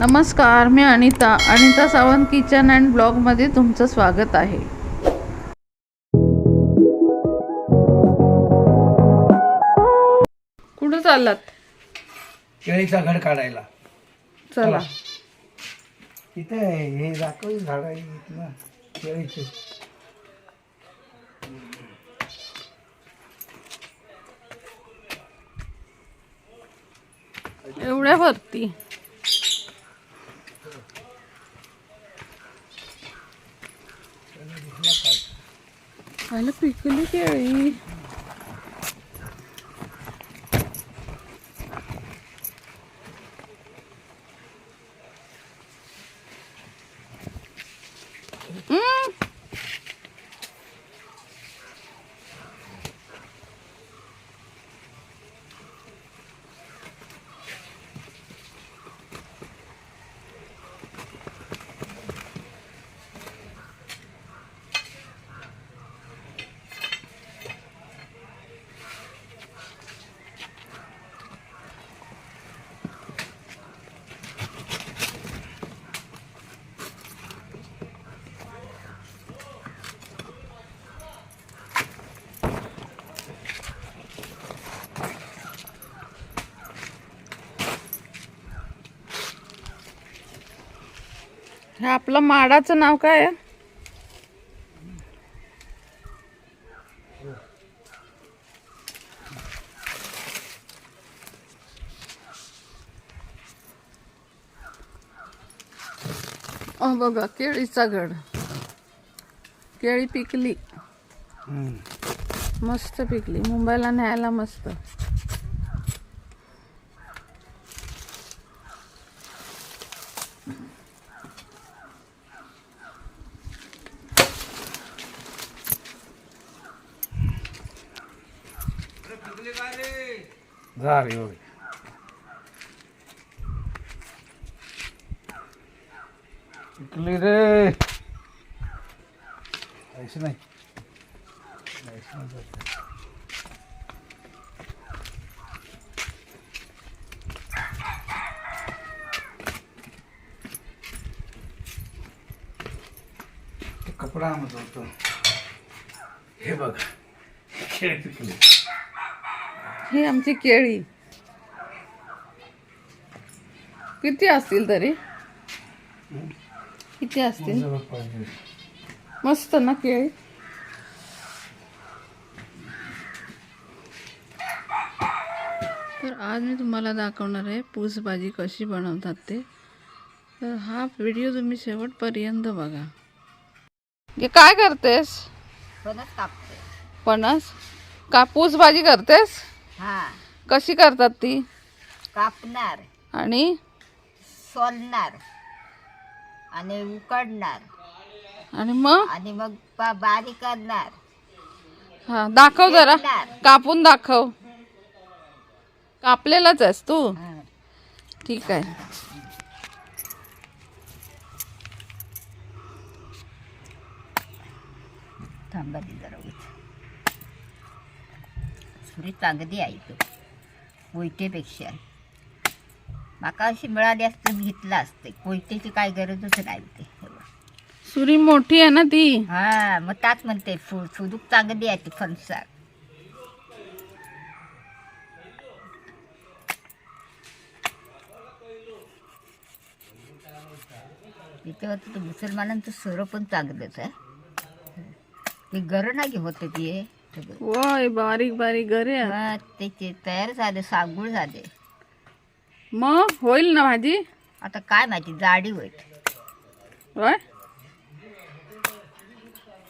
नमस्कार मी Anita Anita Sawant kitchen and ब्लॉगमध्ये तुमचं स्वागत आहे. कुठं चाललात? केळीचा घड काढायला. चला. इथे हे दाखव झाड आहे इथनं केळीचे. एवढ्या वरती. आलं पिकली केळी हे आपलं माडाचं नाव काय आहे? अ बघा केळीचा गड. केळी पिकली. मस्त पिकली. मुंबईला न्यायला मस्त. झाड एवढे पिकली रे ऐसे नाही ऐसे नाही जात. ते कपडा आणत होतो हे बघा खेळ पिकले ही आमची केळी. किती असतील तरी? किती असतील? मस्त ना केळी. तर आज मी तुम्हाला दाखवणार आहे पूस भाजी कशी बनवतात ते. तर हा व्हिडिओ तुम्ही शेवटपर्यंत बघा. हे काय करतेस? फणस कापते. पणस कापूस भाजी करतेस? हा. कशी करतात ती? कापणार. आणि? सोलणार. आणि उकडणार. आणि मग? आणि मग बा- बारीक करणार. हा दाखव जरा. कापून दाखव. कापलेलाच आहेस तू? हा. ठीक आहे. थांबा जरा. सुरी चांगली आहे तो. कोयतेपेक्षा माका अशी मिळाली असते घेतलं असते. कोयतेची काय गरजच नाही ते. सुरी मोठी आहे ना ती? हा मग त्याच म्हणते फु सुदूक चांगली आहे ती फणसार तिथे होतं ते मुसलमानांचं सर पण चांगलंच आहे. ते गरं नाही होते ती. बघ. वय बारीक बारीक गरे. आहेत. हा, ते ते तयार झाले सागुळ झाले. मग होईल ना भाजी? आता काय माहिती जाडी होईल. वय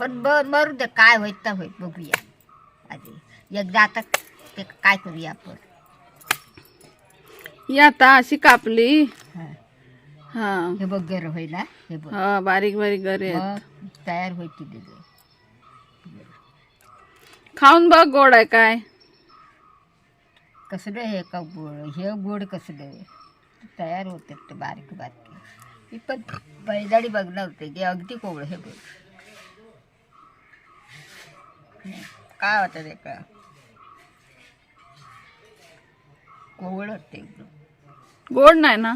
पण ब मरू दे काय होईल तर होईल बघूया. आधी एकदा आता ते काय करूया आपण. ही आता अशी कापली. हा. हा. हे बघ गरम होईल ना हे बघ. हा बारीक बारीक गरे मग तयार होईल तिथे खाऊन बघ गोड आहे काय. कसलं हे का गोड? हे गोड कसलं तयार होते ते बारीक बारीक. मी पण बैलाडी बघणार होते ते अगदी कोवळ हे बघ काय होतं ते का? कोवळ होते एकदम. गोड नाही ना.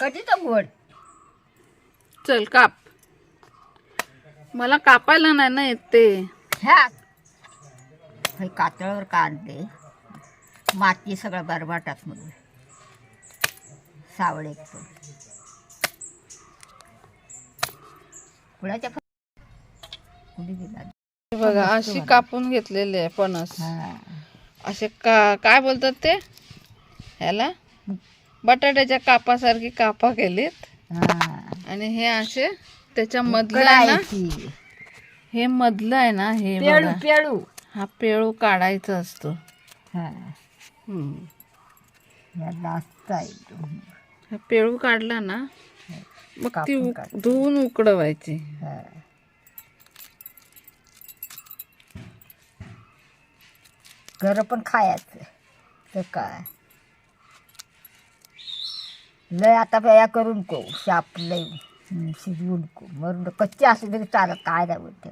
कधीच गोड. चल काप. मला कापायला नाही ना येत ते. ह्या. हे कातळावर काढले. माती सगळं बरबाटात मधून. सावळे हे बघा अशी कापून घेतलेली आहे फणस असे का काय बोलतात ते? ह्याला? बटाट्याच्या कापासारखी कापा केलीत. आणि हे असे त्याच्या मधलं आहे ना? कळायची. हे मधलं आहे ना हे पेळू बघा. हा पेळू काढायचा असतो. हा. हम्म. नाचता येतो हा पेळू काढला ना मग ती कापून उक- काढ. धुवून उकडवायची. हा. घर पण खायचं तर काय? लय आता बया करून को शाप लय हं, शिजवून को. मरून कच्चे असले तरी चालत काय नाही बोलते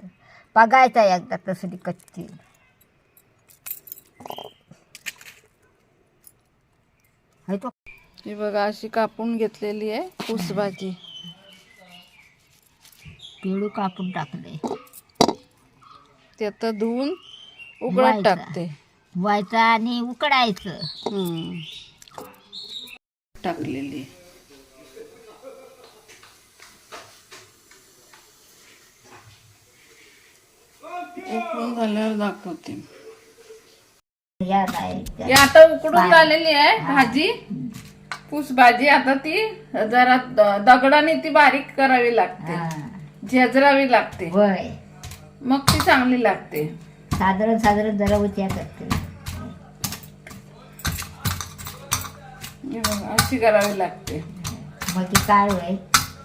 बघायचं एकदा तसं ती कच्ची. तो ही बघा अशी कापून घेतलेली आहे ऊस भाजी पिळू कापून टाकले ते आता धुवून उकडत. टाकते. धुवायचं आणि उकडायचं. हम्म. टाकलेली उकडून झाल्यावर दाखवते. या ही आता उकडून झालेली आहे भाजी. ऊस भाजी आता ती जरा द- दगडाने ती बारीक करावी लागते. झेजरावी लागते. होय. मग ती चांगली लागते. साधारण साधारण जरा उच्या करते. हे बघा, अशी करावी लागते. मग ती काय होय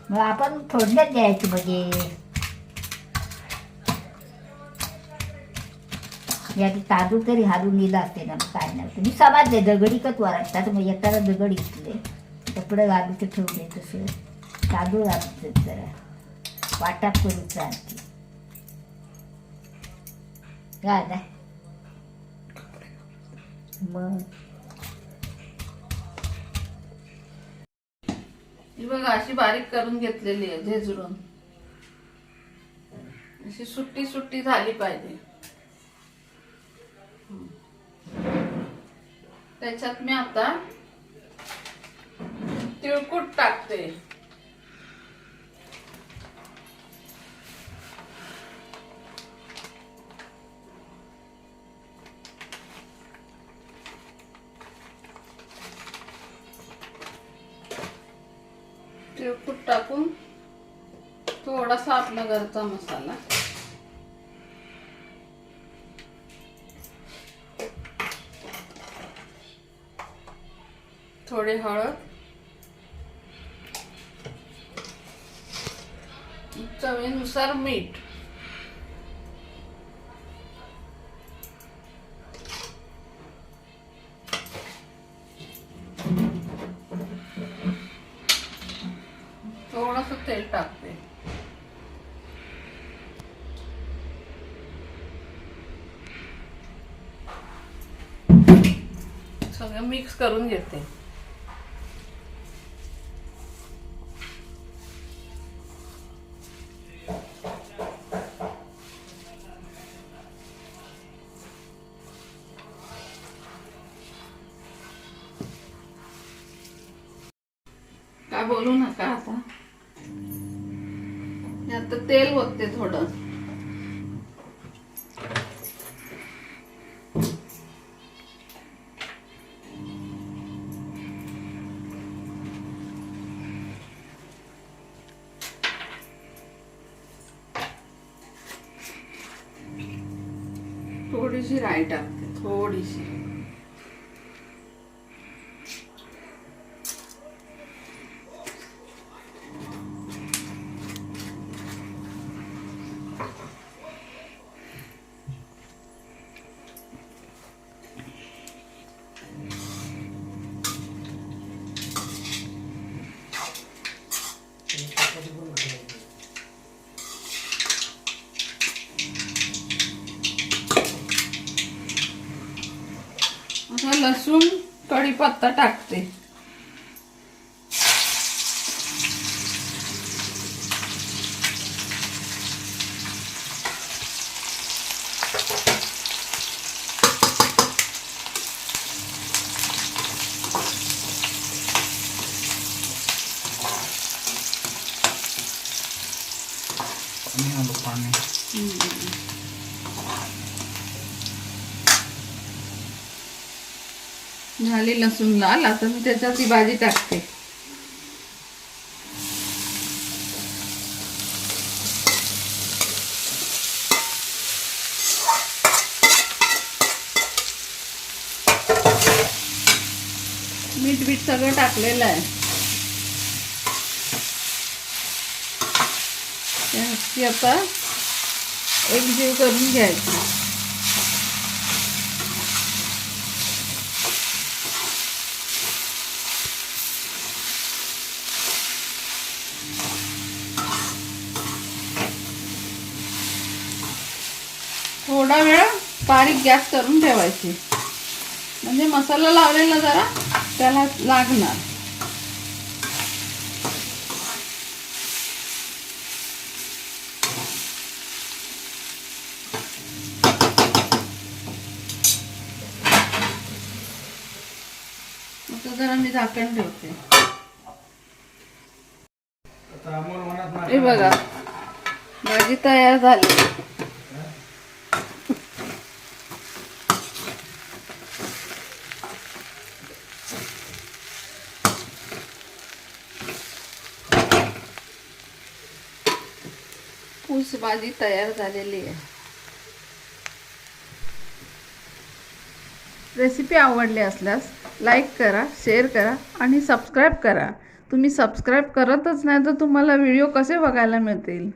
मग आपण थोडण्यात द्यायची म्हणजे या तांदूळ तरी हारून नेलं असते ना मग काय नाही. तुम्ही समाजले दगडीकच वरटतात मग येताना दगड इथले कपडे घालून ठेवले तसं. तांदूळ घालून जरा. वाटाप करून आणखी. काय मग. ही बघा अशी बारीक करून घेतलेली आहे झेजरून. अशी सुट्टी सुट्टी झाली पाहिजे. त्याच्यात मी आता तिळकूट टाकते. तिळकूट टाकून थोडासा आपला घरचा मसाला. थोडी हळद. चवीनुसार मीठ. थोडस तेल टाकते. सगळं मिक्स करून घेते. बोलू नका आता. आता तेल होते थोडं. थोडीशी राई टाकते थोडीशी. लसूण कढीपत्ता टाकते. पाणी. झाली लसूण लाल. आता मी त्याच्यात ती भाजी टाकते. मीठ बीठ सगळं टाकलेलं आहे. त्याची आता एक जीव करून घ्यायची. थोडा वेळ बारीक गॅस करून ठेवायची. म्हणजे मसाला लावलेला जरा त्याला लागणार. आता जरा मी झाकण ठेवते. हे बघा भाजी तयार झाली. ऊस भाजी तयार झालेली आहे. रेसिपी आवडली असल्यास लाईक करा शेअर करा आणि सबस्क्राईब करा. तुम्ही सबस्क्राईब करतच नाही तर तुम्हाला व्हिडिओ कसे बघायला मिळतील?